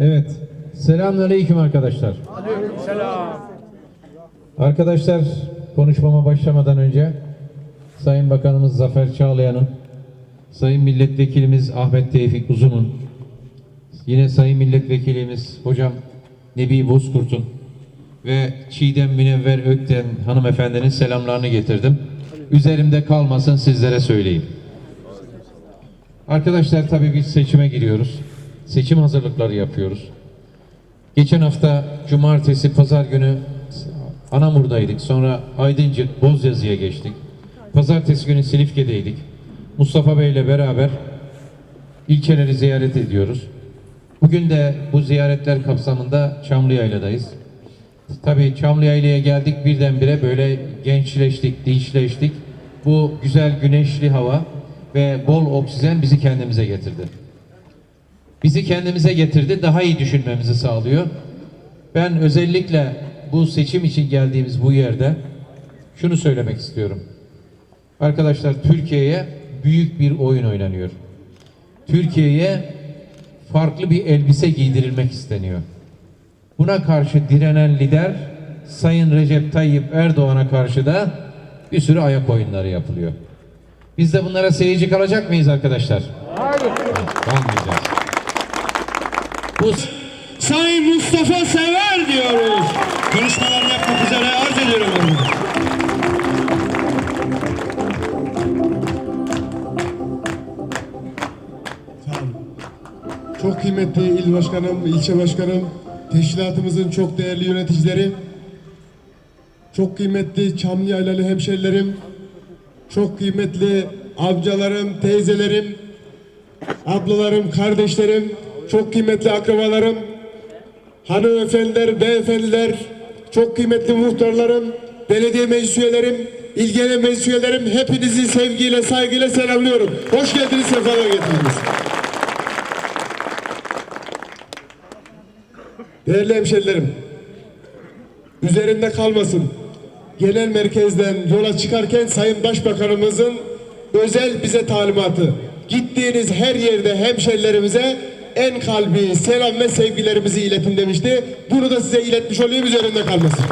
Evet. Selamünaleyküm arkadaşlar. Arkadaşlar konuşmama başlamadan önce Sayın Bakanımız Zafer Çağlayan'ın, Sayın Milletvekilimiz Ahmet Tevfik Uzun'un, yine Sayın Milletvekilimiz Hocam Nebi Bozkurt'un ve Çiğdem Münevver Ökten hanımefendinin selamlarını getirdim. Üzerimde kalmasın sizlere söyleyeyim. Arkadaşlar tabii biz seçime giriyoruz. Seçim hazırlıkları yapıyoruz. Geçen hafta cumartesi, pazar günü Anamur'daydık. Sonra Aydıncık, Bozyazı'ya geçtik. Pazartesi günü Silifke'deydik. Mustafa Bey ile beraber ilçeleri ziyaret ediyoruz. Bugün de bu ziyaretler kapsamında Çamlıyaylı'dayız. Tabii Çamlıyayla'ya geldik birdenbire böyle gençleştik, dinçleştik. Bu güzel güneşli hava ve bol oksijen bizi kendimize getirdi. Bizi kendimize getirdi, daha iyi düşünmemizi sağlıyor. Ben özellikle bu seçim için geldiğimiz bu yerde şunu söylemek istiyorum. Arkadaşlar Türkiye'ye büyük bir oyun oynanıyor. Türkiye'ye farklı bir elbise giydirilmek isteniyor. Buna karşı direnen lider Sayın Recep Tayyip Erdoğan'a karşı da bir sürü ayak oyunları yapılıyor. Biz de bunlara seyirci kalacak mıyız arkadaşlar? Hayır. Kalmayacağız. Sayın Mustafa Sever diyoruz. Konuşmalar yapmak üzere arz ediyorum onu. Çok kıymetli il başkanım, ilçe başkanım, teşkilatımızın çok değerli yöneticileri, çok kıymetli Çamlıyaylalı hemşerilerim, çok kıymetli amcalarım, teyzelerim, ablalarım, kardeşlerim, çok kıymetli akrabalarım, hanımefendiler, beyefendiler, çok kıymetli muhtarlarım, belediye meclis üyelerim, il genel meclis üyelerim, hepinizi sevgiyle, saygıyla selamlıyorum. Hoş geldiniz, sefalar getirdiniz. Değerli hemşerilerim, üzerinde kalmasın. Genel merkezden yola çıkarken Sayın Başbakanımızın özel bize talimatı. Gittiğiniz her yerde hemşerilerimize en kalbi selam ve sevgilerimizi iletin demişti. Bunu da size iletmiş olayım üzerinde kalmasın.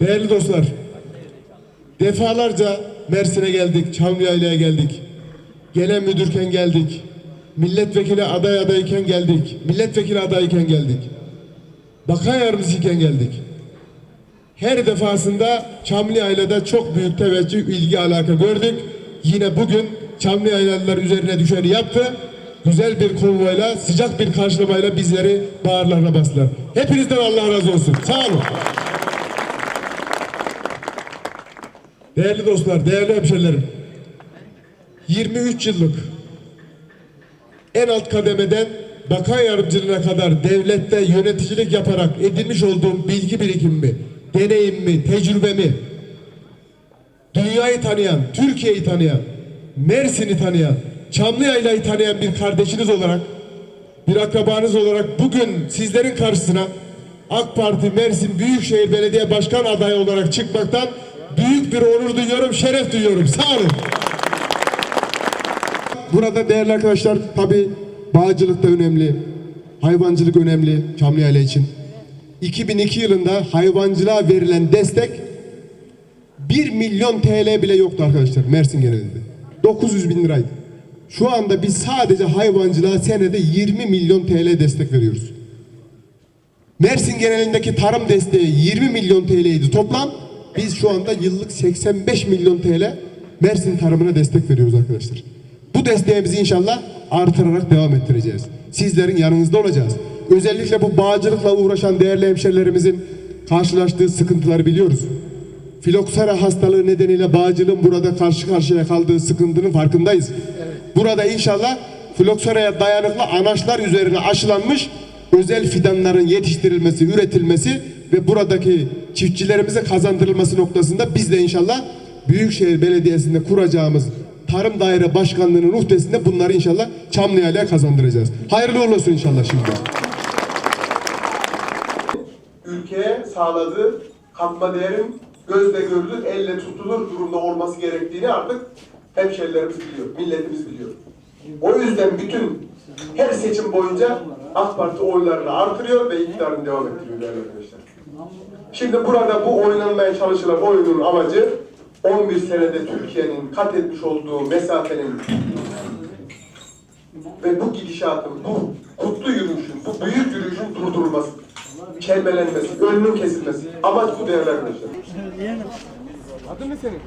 Değerli dostlar, defalarca Mersin'e geldik, Çamlıyayla'ya geldik. Genel müdürken geldik. Milletvekili aday adayken geldik. Milletvekili adayken geldik. Bakan yardımcısıyken geldik. Her defasında Çamlıyayla'da çok büyük teveccüh, ilgi, alaka gördük. Yine bugün Çamlıyaylalılar üzerine düşeni yaptı. Güzel bir konvoyla, sıcak bir karşılamayla bizleri bağırlarına bastılar. Hepinizden Allah razı olsun. Sağ olun. Değerli dostlar, değerli hemşerilerim. 23 yıllık en alt kademeden bakan yardımcılığına kadar devlette yöneticilik yaparak edinmiş olduğum bilgi birikimimi, deneyimimi, tecrübemi, dünyayı tanıyan, Türkiye'yi tanıyan, Mersin'i tanıyan, Çamlıyayla'yı tanıyan bir kardeşiniz olarak, bir akrabanız olarak bugün sizlerin karşısına AK Parti Mersin Büyükşehir Belediye Başkan adayı olarak çıkmaktan büyük bir onur duyuyorum, şeref duyuyorum. Sağ olun. Burada değerli arkadaşlar tabi bağcılık da önemli, hayvancılık önemli Çamlıyayla için. 2002 yılında hayvancılığa verilen destek 1 milyon TL bile yoktu arkadaşlar Mersin genelinde. 900 bin liraydı. Şu anda biz sadece hayvancılığa senede 20 milyon TL destek veriyoruz. Mersin genelindeki tarım desteği 20 milyon TL'ydi toplam. Biz şu anda yıllık 85 milyon TL Mersin tarımına destek veriyoruz arkadaşlar. Bu desteğimizi inşallah artırarak devam ettireceğiz. Sizlerin yanınızda olacağız. Özellikle bu bağcılıkla uğraşan değerli hemşerilerimizin karşılaştığı sıkıntıları biliyoruz. Filoksera hastalığı nedeniyle bağcılığın burada karşı karşıya kaldığı sıkıntının farkındayız. Burada inşallah filokseraya dayanıklı anaçlar üzerine aşılanmış özel fidanların yetiştirilmesi, üretilmesi ve buradaki çiftçilerimize kazandırılması noktasında biz de inşallah Büyükşehir Belediyesi'nde kuracağımız Tarım Daire Başkanlığı'nın uhdesinde bunları inşallah Çamlıyayla'ya kazandıracağız. Hayırlı olsun inşallah şimdi. ülkeye sağladığı katma değerin gözle görülür, elle tutulur durumda olması gerektiğini artık hemşerilerimiz biliyor, milletimiz biliyor. O yüzden bütün her seçim boyunca AK Parti oylarını artırıyor ve iktidarını devam ettiriyor arkadaşlar. Şimdi burada bu oynanmaya çalışılan oyunun amacı 11 senede Türkiye'nin kat etmiş olduğu mesafenin ve bu gidişatın, bu kutlu yürüyüşün, bu büyük yürüyüşün durdurulması, kelmelenmesi, önünün kesilmesi. Amaç bu değerli. Adın ne senin?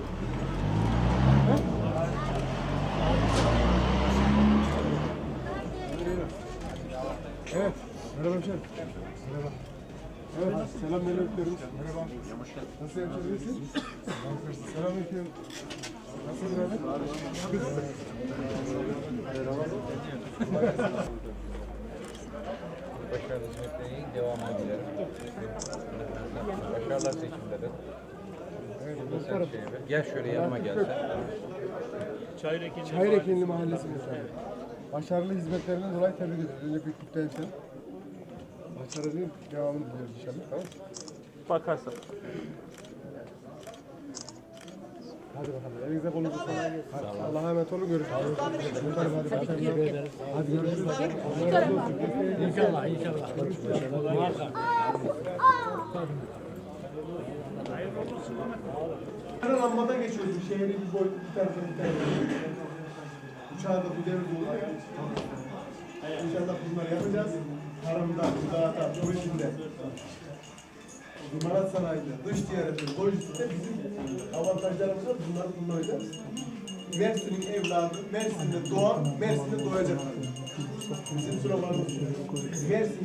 Evet. Merhaba hemşerim. Merhaba. Evet, selam beni öpüyorum. Merhaba. Nasıl hemşerim? Selam öpüyorum. Nasılsın abi? Başarılı hizmetlerine devam dilerim. Başarılar ver. Gel şöyle yanıma gel sen. Çayrekenli Mahallesi Muhtarı. Başarılı hizmetlerinden dolayı tebrik ediyoruz. Önce bir kutlayayım seni. Başarının devamını diliyoruz inşallah. Tamam? Bakarsan. Hadi bakalım. Elinize kolunuza sağlık. Hadi. Allah'a emanet olun. Görüşürüz. Hadi. Başarılar. Hadi görüşürüz. Olsun. İnşallah inşallah. Muhakkak. Her lambadan geçiyoruz. Şehri bir boy bir tarafa bir tarafa. Uçağı da bu devir dolu. İnşallah bunları yapacağız. Tarımda, gıdada, turizmde. İmalat sanayinde, dış ticaretinde, lojistikte bizim avantajlarımız var. Bunları kullanacağız. Mersin'in evladı, Mersin'de doğan, Mersin'de doyacak. Bizim sloganımız. Mersin